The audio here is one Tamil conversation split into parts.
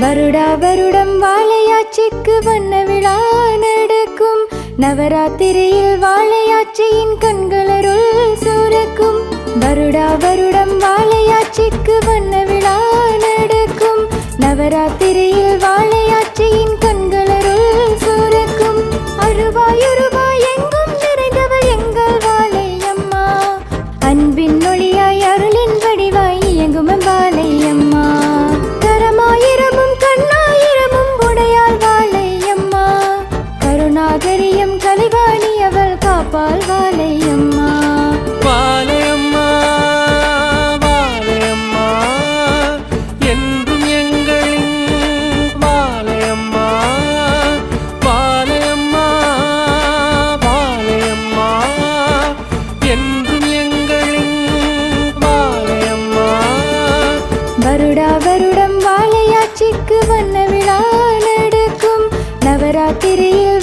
வருடா வருடம் வாழையாட்சிக்கு வண்ண விழா நடக்கும். நவராத்திரியில் வாழையாட்சியின் கண்களருள் சுரக்கும். வருடா வருடம் வாழையாட்சிக்கு வண்ண விழா நடக்கும். நவராத்திரியில் வருடா வருடம் வாழையாட்சிக்கு வண்ண விழா நடக்கும். நவராத்திரியில்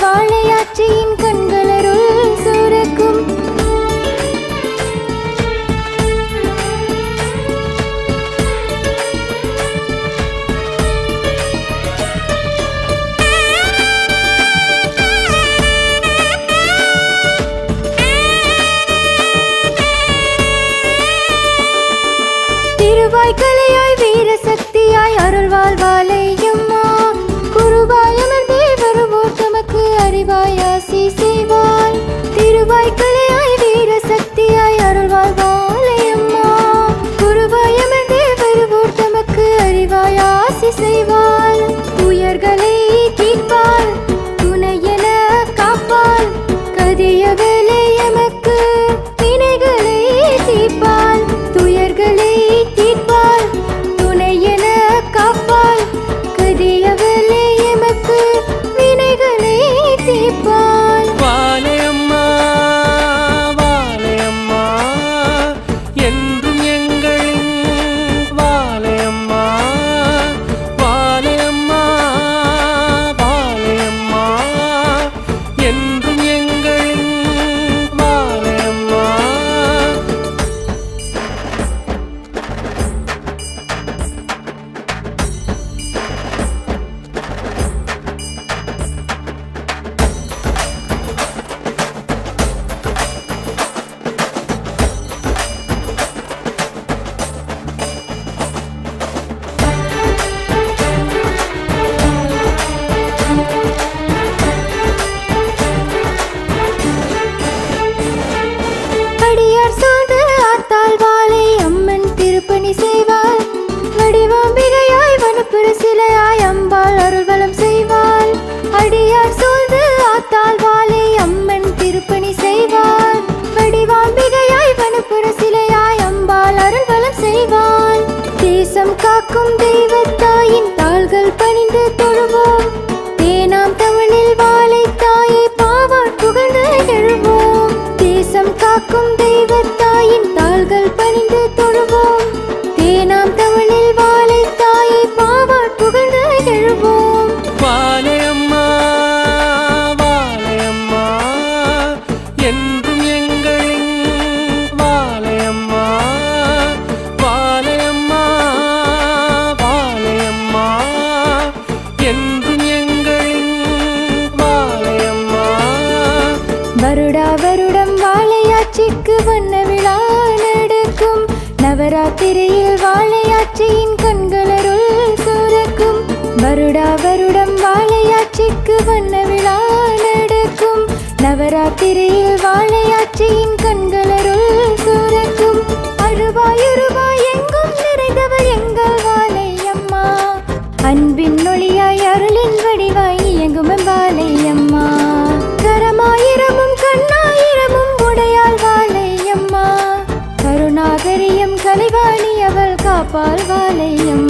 தாயின் வண்ண விழா நடக்கும். நவராத்திரியில் வாழையாட்சியின் கண்களருள் சுரக்கும். வருடா வருடம் வாழையாட்சிக்கு வண்ண விழா நடக்கும். நவராத்திரியில் வாழையாட்சியின் கண் காப்பால் வலையும்